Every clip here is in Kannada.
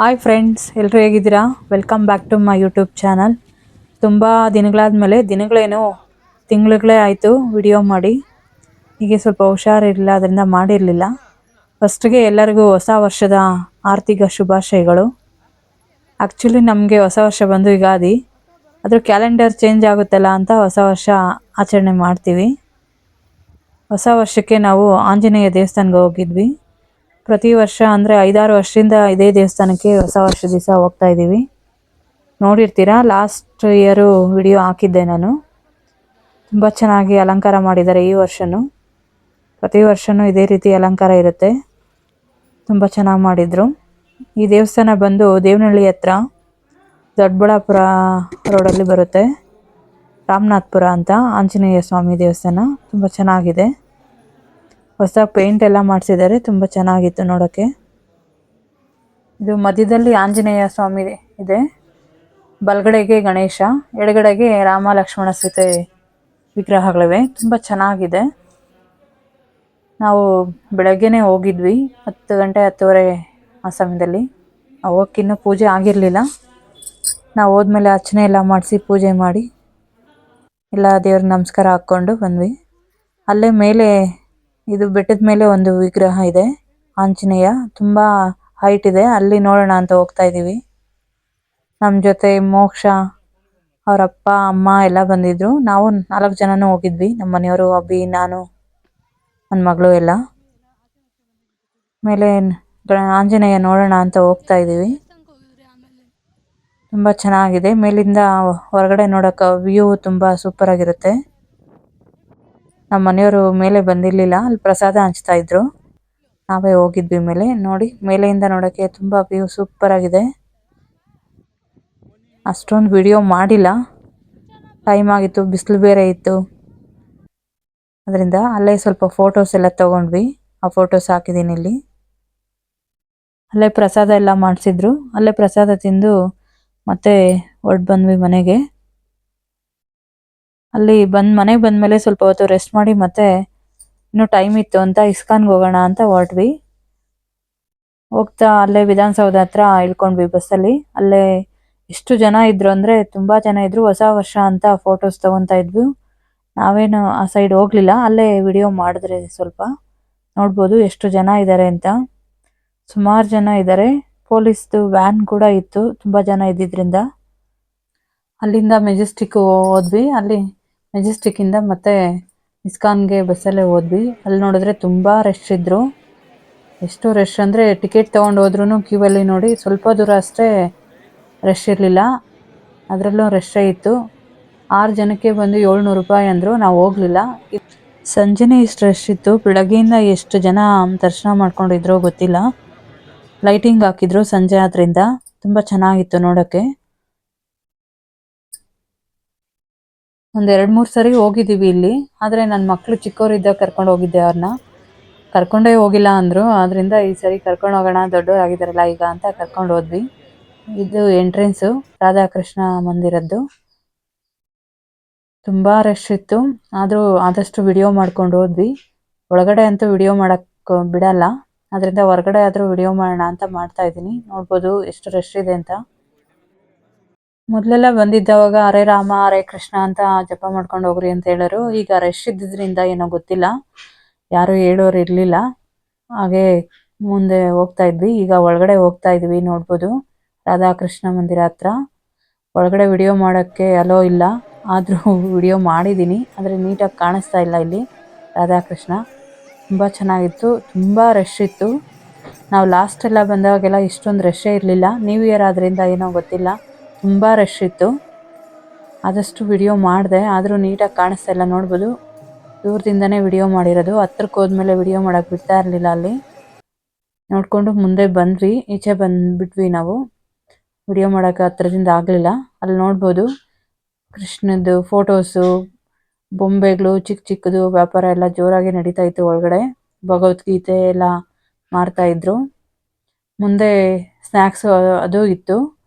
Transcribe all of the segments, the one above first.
ಹಾಯ್ ಫ್ರೆಂಡ್ಸ್ ಎಲ್ಲರೂ ಹೇಗಿದ್ದೀರಾ? Welcome back to my YouTube channel ತುಂಬ ದಿನಗಳಾದಮೇಲೆ ದಿನಗಳೇನೋ ತಿಂಗಳುಗಳೇ ಆಯಿತು ವಿಡಿಯೋ ಮಾಡಿ. ಹೀಗೆ ಸ್ವಲ್ಪ ಹುಷಾರಿರಲಿಲ್ಲ, ಅದರಿಂದ ಮಾಡಿರಲಿಲ್ಲ. ಫಸ್ಟ್ಗೆ ಎಲ್ಲರಿಗೂ ಹೊಸ ವರ್ಷದ ಆರ್ಥಿಕ ಶುಭಾಶಯಗಳು. ಆ್ಯಕ್ಚುಲಿ ನಮಗೆ ಹೊಸ ವರ್ಷ ಬಂದು ಯುಗಾದಿ. ಅದ್ರ ಕ್ಯಾಲೆಂಡರ್ ಚೇಂಜ್ ಆಗುತ್ತಲ್ಲ ಅಂತ ಹೊಸ ವರ್ಷ ಆಚರಣೆ ಮಾಡ್ತೀವಿ. ಹೊಸ ವರ್ಷಕ್ಕೆ ನಾವು ಆಂಜನೇಯ ದೇವಸ್ಥಾನಕ್ಕೆ ಹೋಗಿದ್ವಿ. ಪ್ರತಿ ವರ್ಷ ಅಂದರೆ ಐದಾರು ವರ್ಷದಿಂದ ಇದೇ ದೇವಸ್ಥಾನಕ್ಕೆ ಹೊಸ ವರ್ಷ ದಿವಸ ಹೋಗ್ತಾ ಇದ್ದೀವಿ. ನೋಡಿರ್ತೀರಾ? ಲಾಸ್ಟ್ ಇಯರು ವಿಡಿಯೋ ಹಾಕಿದ್ದೆ ನಾನು. ತುಂಬ ಚೆನ್ನಾಗಿ ಅಲಂಕಾರ ಮಾಡಿದ್ದಾರೆ ಈ ವರ್ಷವೂ ಪ್ರತಿ ವರ್ಷವೂ ಇದೇ ರೀತಿ ಅಲಂಕಾರ ಇರುತ್ತೆ. ತುಂಬ ಚೆನ್ನಾಗಿ ಮಾಡಿದರು. ಈ ದೇವಸ್ಥಾನ ಬಂದು ದೇವನಹಳ್ಳಿ ಹತ್ರ ದೊಡ್ಡಬಳ್ಳಾಪುರ ರೋಡಲ್ಲಿ ಬರುತ್ತೆ. ರಾಮನಾಥ್ಪುರ ಅಂತ ಆಂಜನೇಯ ಸ್ವಾಮಿ ದೇವಸ್ಥಾನ. ತುಂಬ ಚೆನ್ನಾಗಿದೆ. ಹೊಸ ಪೇಂಟ್ ಎಲ್ಲ ಮಾಡಿಸಿದ್ದಾರೆ, ತುಂಬ ಚೆನ್ನಾಗಿತ್ತು ನೋಡೋಕ್ಕೆ ಇದು ಮಧ್ಯದಲ್ಲಿ ಆಂಜನೇಯ ಸ್ವಾಮಿ ಇದೆ. ಬಲಗಡೆಗೆ ಗಣೇಶ, ಎಡಗಡೆಗೆ ರಾಮ ಲಕ್ಷ್ಮಣ ಸೀತೆ ವಿಗ್ರಹಗಳಿವೆ. ತುಂಬ ಚೆನ್ನಾಗಿದೆ. ನಾವು ಬೆಳಗ್ಗೆನೇ ಹೋಗಿದ್ವಿ, ಹತ್ತು ಗಂಟೆ ಹತ್ತುವರೆ ಆ ಸಮಯದಲ್ಲಿ. ಅವಕ್ಕಿನ್ನೂ ಪೂಜೆ ಆಗಿರಲಿಲ್ಲ. ನಾವು ಹೋದ್ಮೇಲೆ ಅರ್ಚನೆ ಎಲ್ಲ ಮಾಡಿಸಿ ಪೂಜೆ ಮಾಡಿ, ಎಲ್ಲ ದೇವ್ರಿಗೆ ನಮಸ್ಕಾರ ಹಾಕ್ಕೊಂಡು ಬಂದ್ವಿ. ಅಲ್ಲೇ ಮೇಲೆ ಇದು ಬೆಟ್ಟದ ಮೇಲೆ ಒಂದು ವಿಗ್ರಹ ಇದೆ. ಆಂಜನೇಯ, ತುಂಬಾ ಹೈಟ್ ಇದೆ. ಅಲ್ಲಿ ನೋಡೋಣ ಅಂತ ಹೋಗ್ತಾ ಇದ್ದೀವಿ ನಮ್ಮ ಜೊತೆ ಮೋಕ್ಷ, ಅವ್ರ ಅಪ್ಪ, ಅಮ್ಮ ಎಲ್ಲ ಬಂದಿದ್ರು. ನಾವು ನಾಲ್ಕು ಜನನು ಹೋಗಿದ್ವಿ. ನಮ್ಮ ಮನೆಯವರು ಅಬ್ಬಿ ನಾನು ನನ್ನ ಮಗಳು ಎಲ್ಲ. ಮೇಲೆ ಆಂಜನೇಯ ನೋಡೋಣ ಅಂತ ಹೋಗ್ತಾ ಇದೀವಿ. ತುಂಬಾ ಚೆನ್ನಾಗಿದೆ. ಮೇಲಿಂದ ಹೊರಗಡೆ ನೋಡಕ ವ್ಯೂ ತುಂಬಾ ಸೂಪರ್ ಸೂಪರಾಗಿರುತ್ತೆ ನಮ್ಮ ಮನೆಯವರು ಮೇಲೆ ಬಂದಿರಲಿಲ್ಲ. ಅಲ್ಲಿ ಪ್ರಸಾದ ಹಂಚ್ತಾ ಇದ್ರು. ನಾವೇ ಹೋಗಿದ್ವಿ ಮೇಲೆ. ನೋಡಿ, ಮೇಲೆಯಿಂದ ನೋಡೋಕ್ಕೆ ತುಂಬ ವ್ಯೂ ಸೂಪರ್ ಆಗಿದೆ. ಅಷ್ಟೊಂದು ವಿಡಿಯೋ ಮಾಡಿಲ್ಲ. ಟೈಮ್ ಆಗಿತ್ತು, ಬಿಸಿಲು ಬೇರೆ ಇತ್ತು. ಅದರಿಂದ ಅಲ್ಲೇ ಸ್ವಲ್ಪ ಫೋಟೋಸ್ ಎಲ್ಲ ತೊಗೊಂಡ್ವಿ. ಆ ಫೋಟೋಸ್ ಹಾಕಿದ್ದೀನಿ ಇಲ್ಲಿ. ಅಲ್ಲೇ ಪ್ರಸಾದ ಎಲ್ಲ ಮಾಡಿಸಿದ್ರು. ಅಲ್ಲೇ ಪ್ರಸಾದ ತಿಂದು ಮತ್ತೆ ಹೊರಟು ಬಂದ್ವಿ ಮನೆಗೆ. ಅಲ್ಲಿ ಬಂದು, ಮನೆಗೆ ಬಂದಮೇಲೆ ಸ್ವಲ್ಪ ಹೊತ್ತು ರೆಸ್ಟ್ ಮಾಡಿ ಮತ್ತೆ ಇನ್ನೂ ಟೈಮ್ ಇತ್ತು ಅಂತ ಇಸ್ಕಾನ್ಗೆ ಹೋಗೋಣ ಅಂತ ಹೊರಟ್ವಿ. ಹೋಗ್ತಾ ಅಲ್ಲೇ ವಿಧಾನಸೌಧ ಹತ್ರ ಇಳ್ಕೊಂಡ್ವಿ ಬಸ್ಸಲ್ಲಿ ಅಲ್ಲೇ. ಎಷ್ಟು ಜನ ಇದ್ರು ಅಂದರೆ ತುಂಬ ಜನ ಇದ್ರು. ಹೊಸ ವರ್ಷ ಅಂತ ಫೋಟೋಸ್ ತಗೊತಾ ಇದ್ವಿ. ನಾವೇನು ಆ ಸೈಡ್ ಹೋಗಲಿಲ್ಲ. ಅಲ್ಲೇ ವಿಡಿಯೋ ಮಾಡಿದ್ರೆ ಸ್ವಲ್ಪ ನೋಡ್ಬೋದು ಎಷ್ಟು ಜನ ಇದ್ದಾರೆ ಅಂತ. ಸುಮಾರು ಜನ ಇದ್ದಾರೆ ಪೊಲೀಸ್ದು ವ್ಯಾನ್ ಕೂಡ ಇತ್ತು. ತುಂಬ ಜನ ಇದ್ದಿದ್ರಿಂದ. ಅಲ್ಲಿಂದ ಮೆಜೆಸ್ಟಿಕ್ ಹೋದ್ವಿ. ಅಲ್ಲಿ ಮೆಜೆಸ್ಟಿಕ್ಕಿಂದ ಮತ್ತೆ ಇಸ್ಕಾನ್ಗೆ ಬಸ್ಸಲ್ಲೇ ಹೋದ್ವಿ. ಅಲ್ಲಿ ನೋಡಿದ್ರೆ ತುಂಬ ರಶ್ ಇದ್ರು. ಎಷ್ಟು ರಶ್ ಅಂದರೆ ಟಿಕೆಟ್ ತೊಗೊಂಡು ಹೋದ್ರೂ ಕ್ಯೂವಲ್ಲಿ ನೋಡಿ ಸ್ವಲ್ಪ ದೂರ ಅಷ್ಟೇ ರಶ್ ಇರಲಿಲ್ಲ. ಅದರಲ್ಲೂ ರಶ್ಶೇ ಇತ್ತು. ಆರು ಜನಕ್ಕೆ ಬಂದು ಏಳ್ನೂರು ರೂಪಾಯಿ ಅಂದರು. ನಾವು ಹೋಗಲಿಲ್ಲ. ಸಂಜೆನೇ ಇಷ್ಟು ರಶ್ ಇತ್ತು. ಬೆಳಗ್ಗೆಯಿಂದ ಎಷ್ಟು ಜನ ದರ್ಶನ ಮಾಡ್ಕೊಂಡಿದ್ರೋ ಗೊತ್ತಿಲ್ಲ. ಲೈಟಿಂಗ್ ಹಾಕಿದ್ರು ಸಂಜೆ ಆದ್ರಿಂದ. ತುಂಬ ಚೆನ್ನಾಗಿತ್ತು ನೋಡೋಕ್ಕೆ. ಒಂದು ಎರಡು ಮೂರು ಸರಿ ಹೋಗಿದ್ದೀವಿ ಇಲ್ಲಿ. ಆದರೆ ನನ್ನ ಮಕ್ಕಳು ಚಿಕ್ಕವರಿದ್ದಾಗ ಕರ್ಕೊಂಡು ಹೋಗಿದ್ದೆ ಅವ್ರನ್ನ ಕರ್ಕೊಂಡೇ ಹೋಗಿಲ್ಲ ಅಂದರು. ಆದ್ದರಿಂದ ಈ ಸರಿ ಕರ್ಕೊಂಡು ಹೋಗೋಣ ದೊಡ್ಡವರಾಗಿದ್ದಾರಲ್ಲ ಈಗ ಅಂತ ಕರ್ಕೊಂಡು ಹೋದ್ವಿ. ಇದು ಎಂಟ್ರೆನ್ಸು ರಾಧಾಕೃಷ್ಣ ಮಂದಿರದ್ದು. ತುಂಬ ರಶ್ ಇತ್ತು. ಆದರೂ ಆದಷ್ಟು ವಿಡಿಯೋ ಮಾಡ್ಕೊಂಡು ಹೋದ್ವಿ. ಒಳಗಡೆ ಅಂತೂ ವಿಡಿಯೋ ಮಾಡೋಕ್ಕೆ ಬಿಡಲ್ಲ. ಅದರಿಂದ ಹೊರಗಡೆ ಆದರೂ ವಿಡಿಯೋ ಮಾಡೋಣ ಅಂತ ಮಾಡ್ತಾ ಇದ್ದೀನಿ. ನೋಡ್ಬೋದು ಎಷ್ಟು ರಶ್ ಇದೆ ಅಂತ. ಮೊದಲೆಲ್ಲ ಬಂದಿದ್ದವಾಗ ಅರೆ ರಾಮ ಅರೆ ಕೃಷ್ಣ ಅಂತ ಜಪ ಮಾಡ್ಕೊಂಡು ಹೋಗ್ರಿ ಅಂತ ಹೇಳೋರು. ಈಗ ರಶ್ ಇದ್ದಿದ್ರಿಂದ ಏನೋ ಗೊತ್ತಿಲ್ಲ. ಯಾರು ಹೇಳೋರು ಇರಲಿಲ್ಲ. ಹಾಗೆ ಮುಂದೆ ಹೋಗ್ತಾ ಇದ್ವಿ. ಈಗ ಒಳಗಡೆ ಹೋಗ್ತಾ ಇದ್ವಿ ನೋಡ್ಬೋದು. ರಾಧಾಕೃಷ್ಣ ಮಂದಿರ ಹತ್ರ. ಒಳಗಡೆ ವಿಡಿಯೋ ಮಾಡೋಕ್ಕೆ ಅಲೋ ಇಲ್ಲ. ಆದರೂ ವಿಡಿಯೋ ಮಾಡಿದ್ದೀನಿ ಆದರೆ ನೀಟಾಗಿ ಕಾಣಿಸ್ತಾ ಇಲ್ಲ ಇಲ್ಲಿ ರಾಧಾಕೃಷ್ಣ. ತುಂಬ ಚೆನ್ನಾಗಿತ್ತು. ತುಂಬ ರಶ್ ಇತ್ತು. ನಾವು ಲಾಸ್ಟೆಲ್ಲ ಬಂದಾಗೆಲ್ಲ ಇಷ್ಟೊಂದು ರಶ್ಶೇ ಇರಲಿಲ್ಲ. ನ್ಯೂ ಇಯರ್ ಆದ್ರಿಂದ ಏನೋ ಗೊತ್ತಿಲ್ಲ. ತುಂಬ ರಶ್ ಇತ್ತು. ಆದಷ್ಟು ವಿಡಿಯೋ ಮಾಡಿದೆ. ಆದರೂ ನೀಟಾಗಿ ಕಾಣಿಸ್ತಾ ಇಲ್ಲ ನೋಡ್ಬೋದು. ದೂರದಿಂದನೇ ವಿಡಿಯೋ ಮಾಡಿರೋದು. ಹತ್ರಕ್ಕೆ ಹೋದ್ಮೇಲೆ ವಿಡಿಯೋ ಮಾಡೋಕ್ಕೆ ಬಿಡ್ತಾ ಇರಲಿಲ್ಲ ಅಲ್ಲಿ. ನೋಡಿಕೊಂಡು ಮುಂದೆ ಬಂದ್ವಿ. ಈಚೆ ಬಂದುಬಿಟ್ವಿ ನಾವು. ವಿಡಿಯೋ ಮಾಡೋಕ್ಕೆ ಹತ್ರದಿಂದ ಆಗಲಿಲ್ಲ. ಅಲ್ಲಿ ನೋಡ್ಬೋದು ಕೃಷ್ಣದ್ದು ಫೋಟೋಸು ಬೊಂಬೆಗಳು ಚಿಕ್ಕ ಚಿಕ್ಕದು, ವ್ಯಾಪಾರ ಎಲ್ಲ ಜೋರಾಗಿ ನಡೀತಾ ಇತ್ತು ಒಳಗಡೆ. ಭಗವದ್ಗೀತೆ ಎಲ್ಲ ಮಾರ್ತಾಯಿದ್ರು ಮುಂದೆ ಸ್ನ್ಯಾಕ್ಸು ಅದು ಇತ್ತು.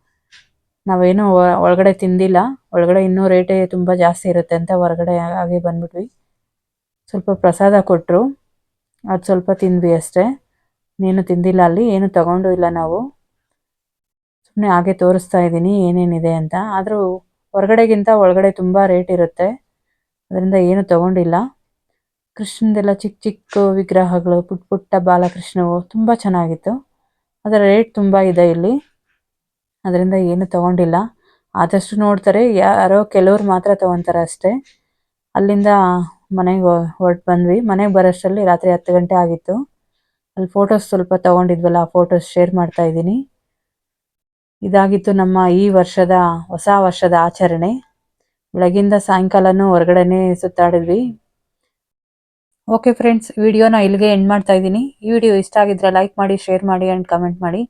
ನಾವೇನು ಒಳಗಡೆ ತಿಂದಿಲ್ಲ. ಒಳಗಡೆ ಇನ್ನೂ ರೇಟೇ ತುಂಬ ಜಾಸ್ತಿ ಇರುತ್ತೆ ಅಂತ ಹೊರಗಡೆ ಹಾಗೆ ಬಂದ್ಬಿಟ್ವಿ. ಸ್ವಲ್ಪ ಪ್ರಸಾದ ಕೊಟ್ಟರು ಅದು ಸ್ವಲ್ಪ ತಿಂದ್ವಿ ಅಷ್ಟೇ. ನೀನು ತಿಂದಿಲ್ಲ ಅಲ್ಲಿ, ಏನು ತಗೊಂಡು ಇಲ್ಲ ನಾವು. ಸುಮ್ಮನೆ ಹಾಗೆ ತೋರಿಸ್ತಾ ಇದ್ದೀನಿ, ಏನೇನಿದೆ ಅಂತ. ಆದರೂ ಹೊರಗಡೆಗಿಂತ ಒಳಗಡೆ ತುಂಬ ರೇಟ್ ಇರುತ್ತೆ. ಅದರಿಂದ ಏನು ತಗೊಂಡಿಲ್ಲ. ಕೃಷ್ಣದೆಲ್ಲ ಚಿಕ್ಕ ಚಿಕ್ಕ ವಿಗ್ರಹಗಳು ಪುಟ್ಟ ಪುಟ್ಟ ಬಾಲಕೃಷ್ಣವು ತುಂಬ ಚೆನ್ನಾಗಿತ್ತು. ಅದರ ರೇಟ್ ತುಂಬ ಇದೆ ಇಲ್ಲಿ. ಅದರಿಂದ ಏನು ತಗೊಂಡಿಲ್ಲ. ಆದಷ್ಟು ನೋಡ್ತಾರೆ, ಯಾರೋ ಕೆಲವ್ರು ಮಾತ್ರ ತಗೊತಾರೆ ಅಷ್ಟೇ. ಅಲ್ಲಿಂದ ಮನೆಗೆ ಹೊರಟು ಬಂದ್ವಿ. ಮನೆಗೆ ಬರೋಷ್ಟರಲ್ಲಿ ರಾತ್ರಿ ಹತ್ತು ಗಂಟೆ ಆಗಿತ್ತು. ಅಲ್ಲಿ ಫೋಟೋಸ್ ಸ್ವಲ್ಪ ತಗೊಂಡಿದ್ವಲ್ಲ, ಆ ಫೋಟೋಸ್ ಶೇರ್ ಮಾಡ್ತಾ ಇದ್ದೀನಿ. ಇದಾಗಿತ್ತು ನಮ್ಮ ಈ ವರ್ಷದ, ಹೊಸ ವರ್ಷದ ಆಚರಣೆ. ಬೆಳಗಿಂದ ಸಾಯಂಕಾಲನೂ ಹೊರಗಡೆನೇ ಸುತ್ತಾಡಿದ್ವಿ. ಓಕೆ ಫ್ರೆಂಡ್ಸ್ ವಿಡಿಯೋನ ಇಲ್ಲಿಗೆ ಎಂಡ್ ಮಾಡ್ತಾ ಇದ್ದೀನಿ. ಈ ವಿಡಿಯೋ ಇಷ್ಟ ಆಗಿದ್ರೆ ಲೈಕ್ ಮಾಡಿ ಶೇರ್ ಮಾಡಿ ಆ್ಯಂಡ್ ಕಮೆಂಟ್ ಮಾಡಿ.